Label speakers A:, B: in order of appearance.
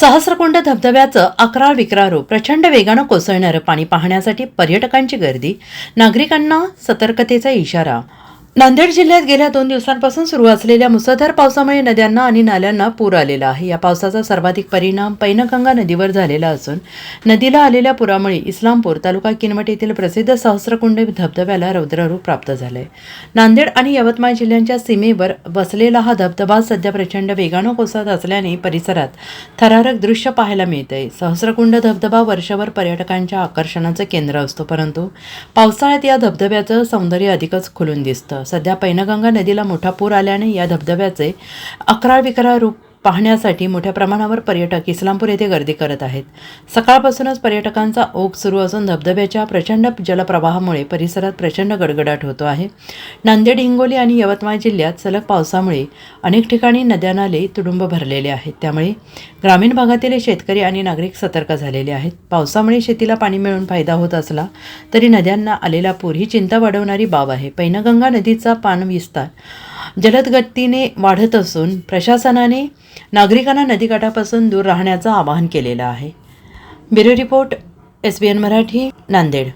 A: सहस्रकुंड धबधब्याचं अकरा विक्रारू प्रचंड वेगानं कोसळणारं पाणी पाहण्यासाठी पर्यटकांची गर्दी. नागरिकांना सतर्कतेचा इशारा. नांदेड जिल्ह्यात गेल्या दोन दिवसांपासून सुरू असलेल्या मुसळधार पावसामुळे नद्यांना आणि नाल्यांना पूर आलेला आहे. या पावसाचा सर्वाधिक परिणाम पैनगंगा नदीवर झालेला असून नदीला आलेल्या पुरामुळे इस्लामपूर तालुका किनवट येथील प्रसिद्ध सहस्रकुंड धबधब्याला रौद्ररूप प्राप्त झालंय. नांदेड आणि यवतमाळ जिल्ह्यांच्या सीमेवर बसलेला हा धबधबा सध्या प्रचंड वेगानं कोसळत असल्याने परिसरात थरारक दृश्य पाहायला मिळतंय. सहस्रकुंड धबधबा वर्षभर पर्यटकांच्या आकर्षणाचं केंद्र असतो परंतु पावसाळ्यात या धबधब्याचं सौंदर्य अधिकच खुलून दिसतं. सध्या पैनगंगा नदीला मोठा पूर आल्याने या धबधब्याचे अकरा विकरा रूप पाहण्यासाठी मोठ्या प्रमाणावर पर्यटक इस्लामपूर येथे गर्दी करत आहेत. सकाळपासूनच पर्यटकांचा ओघ सुरू असून धबधब्याच्या प्रचंड जलप्रवाहामुळे परिसरात प्रचंड गडगडाट होतो आहे. नांदेड हिंगोली आणि यवतमाळ जिल्ह्यात सलग पावसामुळे अनेक ठिकाणी नद्या नाले तुडुंब भरलेले आहेत. त्यामुळे ग्रामीण भागातील शेतकरी आणि नागरिक सतर्क झालेले आहेत. पावसामुळे शेतीला पाणी मिळून फायदा होत असला तरी नद्यांना आलेला पूर ही चिंता वाढवणारी बाब आहे. पैनगंगा नदीचा पाणविस्तार जलदगतीने वाढत असून प्रशासनाने नागरिकांना नदीकाठापासून दूर राहण्याचं आवाहन केलेलं आहे. Bureau report S B N Marathi Nanded.